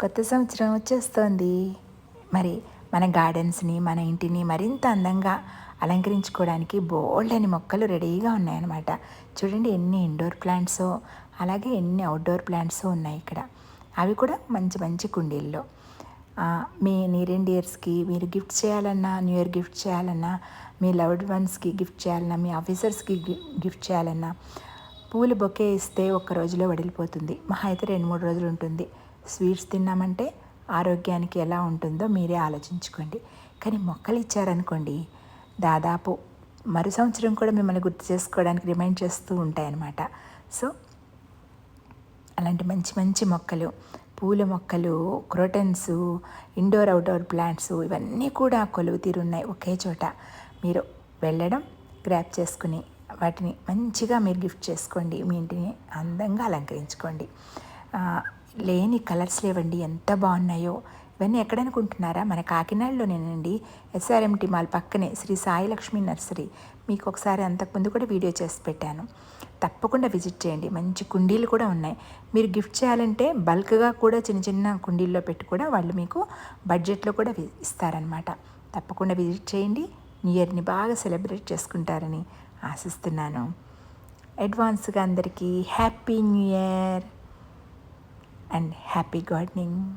కొత్త సంవత్సరం వచ్చేస్తోంది. మరి మన గార్డెన్స్ని మన ఇంటిని మరింత అందంగా అలంకరించుకోవడానికి బోల్డ్ అని మొక్కలు రెడీగా ఉన్నాయన్నమాట. చూడండి ఎన్ని ఇండోర్ ప్లాంట్స్ అలాగే ఎన్ని అవుట్డోర్ ప్లాంట్స్ ఉన్నాయి ఇక్కడ. అవి కూడా మంచి మంచి కుండీల్లో. మీ నీరెండ్ ఇయర్స్కి మీరు గిఫ్ట్ చేయాలన్నా న్యూ ఇయర్ గిఫ్ట్ చేయాలన్నా మీ లవ్డ్ వన్స్కి గిఫ్ట్ చేయాలన్నా మీ ఆఫీసర్స్కి గిఫ్ట్ చేయాలన్నా పూలు బొకే ఇస్తే ఒక్క రోజులో వడిలిపోతుంది. మహా అయితే రెండు మూడు రోజులు ఉంటుంది. స్వీట్స్ తిన్నామంటే ఆరోగ్యానికి ఎలా ఉంటుందో మీరే ఆలోచించుకోండి. కానీ మొక్కలు ఇచ్చారనుకోండి దాదాపు మరు సంవత్సరం కూడా మిమ్మల్ని గుర్తు చేసుకోవడానికి రిమైండ్ చేస్తూ ఉంటాయన్నమాట. సో అలాంటి మంచి మంచి మొక్కలు పూల మొక్కలు క్రోటన్స్ ఇండోర్ అవుట్డోర్ ప్లాంట్స్ ఇవన్నీ కూడా కొలువు తీరున్నాయి ఒకే చోట. మీరు వెళ్ళడం గ్రాప్ చేసుకుని వాటిని మంచిగా మీరు గిఫ్ట్ చేసుకోండి మీ ఇంటిని అందంగా అలంకరించుకోండి. లేని కలర్స్ లేవండి ఎంత బాగున్నాయో. ఇవన్నీ ఎక్కడనుకుంటున్నారా? మన కాకినాడలోనేనండి. ఎస్ఆర్ఎంటి మాల్ పక్కనే శ్రీ సాయి లక్ష్మి నర్సరీ. మీకు ఒకసారి అంతకుముందు కూడా వీడియో చేసి పెట్టాను. తప్పకుండా విజిట్ చేయండి. మంచి కుండీలు కూడా ఉన్నాయి. మీరు గిఫ్ట్ చేయాలంటే బల్క్గా కూడా చిన్న చిన్న కుండీల్లో పెట్టి కూడా వాళ్ళు మీకు బడ్జెట్లో కూడా ఇస్తారనమాట తప్పకుండా విజిట్ చేయండి. న్యూ ఇయర్ని బాగా సెలబ్రేట్ చేసుకుంటారని ఆశిస్తున్నాను. అడ్వాన్స్గా అందరికీ happy new year and happy gardening.